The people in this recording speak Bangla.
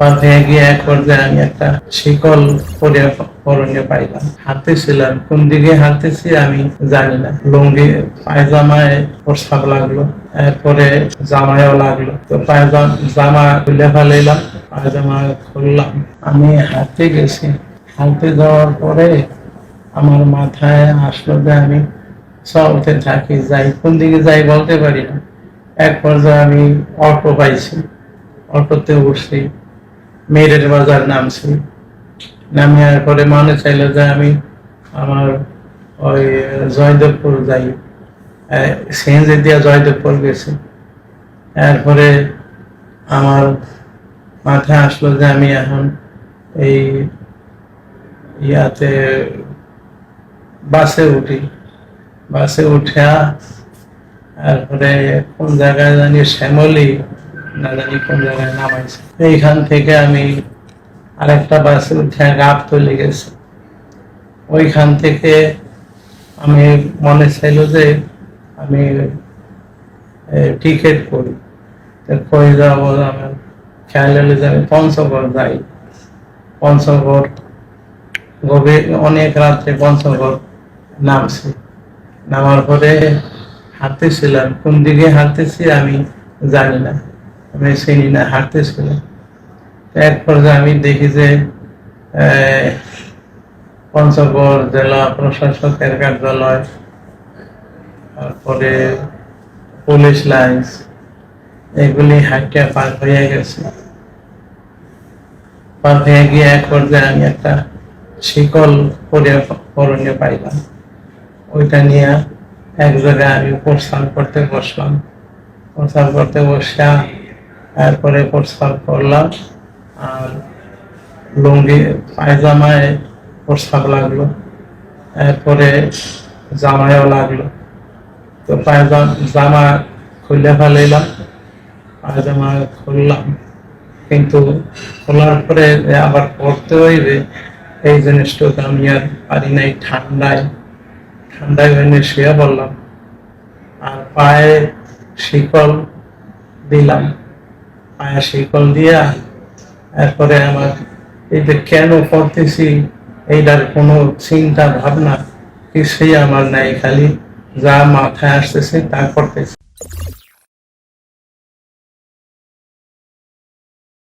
পাশে গিয়ে এক পর্যায়ে আমি একটা শিকল পরে পরনে পাইলাম। হাঁটতেছিলাম। কোন দিকে হাঁটতেছি আমি জানি না। লুঙ্গি পায়জামায় প্রস্তাব লাগল। এরপরে জামায়ও লাগল। তো পায়জামা জামা খুলে ফেলাইলাম। পায়জামা খুললাম। আমি হাঁটতে গেছি। হাঁটতে যাওয়ার পরে আমার মাথায় আসলো যে আমি চলতে থাকি, যাই। কোন দিকে যাই বলতে পারি না। এক পর্যায়ে আমি অটো পাইছি। অটোতে উঠছি। মেরের বাজার নামছি নামিয়ার পরে মনে চাইলো যে আমি আমার ওই জয়দেবপুর যাই। সিএনজি দিয়া জয়দেবপুর গেছি। এরপরে আমার মাথায় আসলো যে আমি এখন এই ইয়াতে বাসে উঠি। বাসে উঠা তারপরে কোন জায়গায় জানি শ্যামলি না এইখান থেকে আমি আরেকটা বাসে উঠে গাপ তুলে গেছি। ওইখান থেকে আমি মনে চাইলো যে আমি টিকিট করি। কই যাব আমার খেয়াল হলো যে আমি পঞ্চগড় যাই। পঞ্চগড় গভীর, অনেক রাত্রে পঞ্চগড় নামছি। নামার পরে হাঁটতেছিলাম। কোন দিকে হাঁটতেছি আমি জানি না। আমি চিনি না হাঁটতেছিলাম এক পর্যায়ে আমি দেখি যে পঞ্চগড় জেলা প্রশাসকের কার্যালয়, তারপরে পুলিশ লাইন্স, এগুলি হাইটে পার হয়ে গেছে। পার হয়ে গিয়ে এক পর্যায়ে আমি একটা শিকল পরে, পরনে পাইলাম। ওইটা নিয়ে এক জায়গায় আমি প্রস্থান করতে বসলাম। প্রস্থান করতে বসা তারপরে প্রস্তাব করলাম, আর লুঙ্গি, পায়জামায় প্রস্তাব লাগল এরপরে জামায়ও লাগল। তো পায়জামা জামা খুলে ফেলাইলাম, পায়জামা খুললাম, কিন্তু খোলার পরে আবার পড়তে হইবে, এই জিনিসটা তো আমি আর পারি নাই, ঠান্ডায় ঠান্ডায় ওখানে শুয়ে পড়লাম। আর পায়ে শিকল দিলাম। পায়ে শিকল দিয়া, এরপরে আমার এই যে কেন করতেছি এইটার কোনো চিন্তা ভাবনা কি কিছুই আমার নাই, খালি যা মাথায় আসতেছে তা করতেছি।